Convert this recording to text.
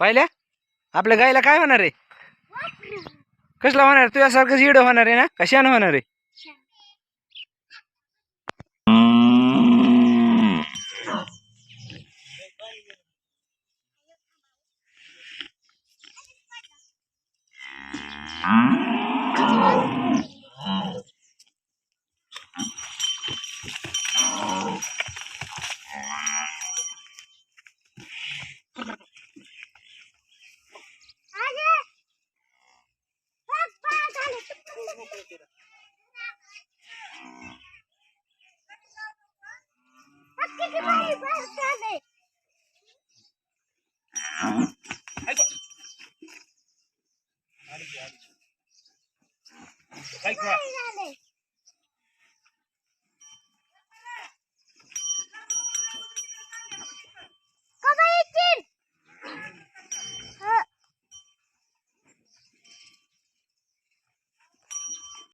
पाहिल्या? आपल्या गायला काय होणार आहे? कसला होणार? आहे? तुझ्यासारखंच इड होणार आहे ना? कशानं होणार आहे? Like that.